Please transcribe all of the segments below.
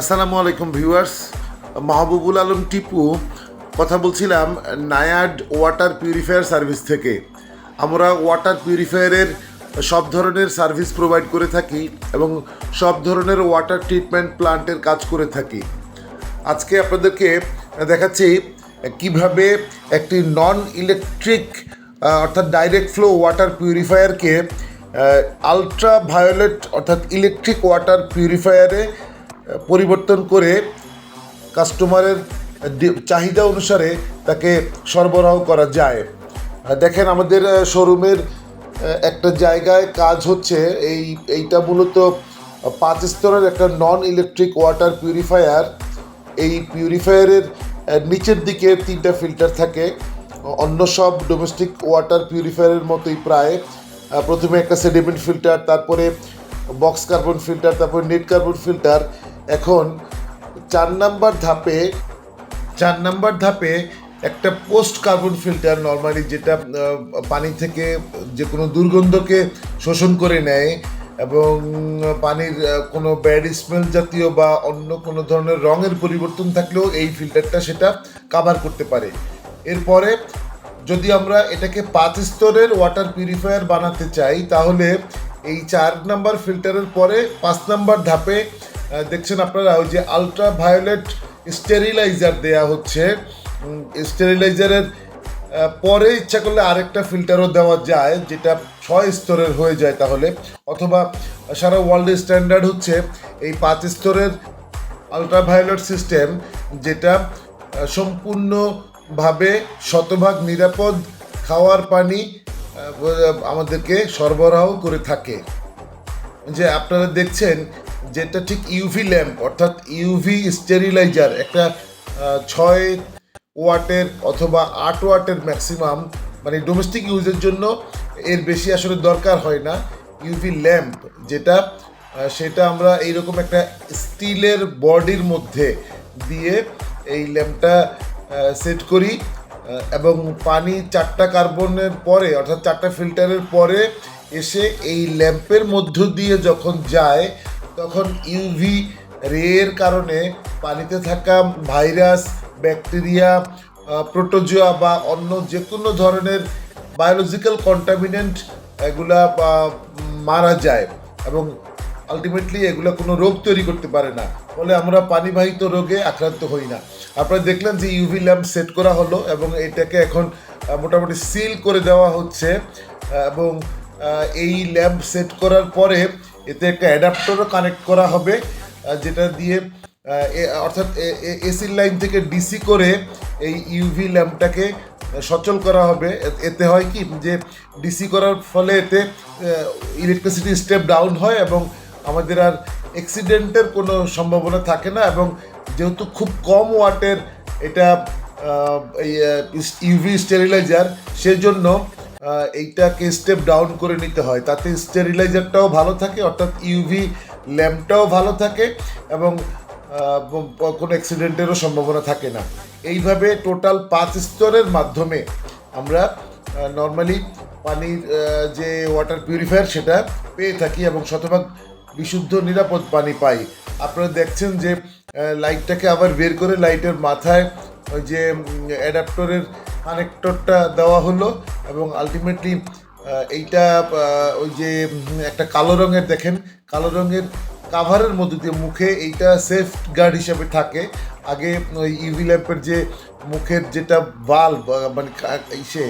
আসসালামু আলাইকুম ভিউয়ার্স, মাহবুবুল আলম টিপু, কথা বলছিলাম নায়াড ওয়াটার পিউরিফায়ার সার্ভিস থেকে। আমরা ওয়াটার পিউরিফায়ারের সব ধরনের সার্ভিস প্রোভাইড করে থাকি এবং সব ধরনের ওয়াটার ট্রিটমেন্ট প্লান্টের কাজ করে থাকি। আজকে আপনাদেরকে দেখাচ্ছি কীভাবে একটি নন ইলেকট্রিক অর্থাৎ ডাইরেক্ট ফ্লো ওয়াটার পিউরিফায়ারকে আলট্রা ভায়োলেট অর্থাৎ ইলেকট্রিক ওয়াটার পিউরিফায়ারে পরিবর্তন করে কাস্টমারের চাহিদা অনুসারে তাকে সরবরাহ করা যায়। দেখেন আমাদের শোরুমের একটা জায়গায় কাজ হচ্ছে, এই, এইটা মূলত পাঁচ স্তরের একটা নন ইলেকট্রিক ওয়াটার পিউরিফায়ার এই পিউরিফায়ারের নিচের দিকে তিনটা ফিল্টার থাকে, অন্য সব ডোমেস্টিক ওয়াটার পিউরিফায়ারের মতোই প্রায়। প্রথমে একটা সেডিমেন্ট ফিল্টার তারপরে বক্স কার্বন ফিল্টার তারপরে নেট কার্বন ফিল্টার এখন চার নাম্বার ধাপে, চার নাম্বার ধাপে একটা পোস্ট কার্বন ফিল্টার নর্মালি যেটা পানি থেকে যে কোনো দুর্গন্ধকে শোষণ করে নেয় এবং পানির কোনো ব্যাড স্মেল জাতীয় বা অন্য কোনো ধরনের রঙের পরিবর্তন থাকলেও এই ফিল্টারটা সেটা কাভার করতে পারে। এরপরে যদি আমরা এটাকে পাঁচ স্তরের ওয়াটার পিউরিফায়ার বানাতে চাই, তাহলে এই চার নাম্বার ফিল্টারের পরে পাঁচ নাম্বার ধাপে দেখছেন আপনারা, ওই যে আলট্রা ভায়োলেট স্টেরিলাইজার দেয়া হচ্ছে। স্টেরিলাইজারের পরে ইচ্ছা করলে আরেকটা ফিল্টারও দেওয়া যায়, যেটা ছয় স্তরের হয়ে যায় তাহলে। অথবা সারা ওয়ার্ল্ডে স্ট্যান্ডার্ড হচ্ছে এই পাঁচ স্তরের আলট্রাভায়োলেট সিস্টেম যেটা সম্পূর্ণভাবে শতভাগ নিরাপদ খাওয়ার পানি আমাদেরকে সরবরাহ করে থাকে। যে আপনারা দেখছেন যেটা ঠিক ইউভি ল্যাম্প অর্থাৎ ইউভি স্টেরিলাইজার একটা ছয় ওয়াটের অথবা আট ওয়াটের ম্যাক্সিমাম মানে ডোমেস্টিক ইউজের জন্য এর বেশি আসলে দরকার হয় না ইউভি ল্যাম্প যেটা সেটা আমরা এইরকম একটা স্টিলের বডির মধ্যে দিয়ে এই ল্যাম্পটা সেট করি এবং পানি চারটা কার্বনের পরে, অর্থাৎ চারটা ফিল্টারের পরে এসে এই ল্যাম্পের মধ্য দিয়ে যখন যায় তখন ইউভি রের কারণে পানিতে থাকা ভাইরাস, ব্যাকটেরিয়া প্রোটোজোয়া বা অন্য যে কোনো ধরনের বায়োলজিক্যাল কন্টামিনেন্ট এগুলা মারা যায় এবং আলটিমেটলি এগুলো কোনো রোগ তৈরি করতে পারে না। ফলে আমরা পানিবাহিত রোগে আক্রান্ত হই না। আপনারা দেখলেন যে ইউভি ল্যাম্প সেট করা হলো এবং এটাকে এখন মোটামুটি সিল করে দেওয়া হচ্ছে। এবং এই ল্যাম্প সেট করার পরে এতে একটা অ্যাডাপ্টারও কানেক্ট করা হবে যেটা দিয়ে অর্থাৎ এসির লাইন থেকে ডিসি করে এই ইউভি ল্যাম্পটাকে সচল করা হবে। এতে হয় কি যে ডিসি করার ফলে এতে ইলেকট্রিসিটি স্টেপ ডাউন হয় এবং আমাদের আর অ্যাক্সিডেন্টের কোনো সম্ভাবনা থাকে না এবং যেহেতু খুব কম ওয়াটের এটা ইউভি স্টেরিলাইজার সেজন্য এইটাকে স্টেপ ডাউন করে নিতে হয়। তাতে স্টেরিলাইজারটাও ভালো থাকে, অর্থাৎ ইউভি ল্যাম্পটাও ভালো থাকে এবং কোনো অ্যাক্সিডেন্টেরও সম্ভাবনা থাকে না। এইভাবে টোটাল পাঁচ স্তরের মাধ্যমে আমরা নর্মালি পানির যে ওয়াটার পিউরিফায়ার সেটা পেয়ে থাকি এবং শতভাগ বিশুদ্ধ নিরাপদ পানি পাই। আপনারা দেখছেন যে লাইটটাকে আবার বের করে লাইটের মাথায় ওই যে অ্যাডাপ্টরের কানেক্টরটা দেওয়া হলো এবং আলটিমেটলি এইটা ওই যে একটা কালো রঙের দেখেন, কালো রঙের কাভারের মধ্যে দিয়ে মুখে এইটা সেফ গার্ড হিসাবে থাকে। আগে ওই ইউভি ল্যাম্পের যে মুখের যেটা বাল্ব মানে ইসে,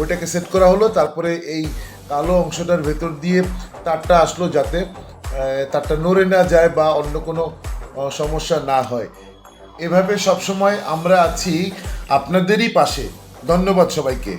ওইটাকে সেট করা হলো। তারপরে এই কালো অংশটার ভেতর দিয়ে তারটা আসলো যাতে তারটা নড়ে না যায় বা অন্য কোনো সমস্যা না হয়। এভাবে সবসময় আমরা আছি আপনাদেরই পাশে। ধন্যবাদ সবাইকে।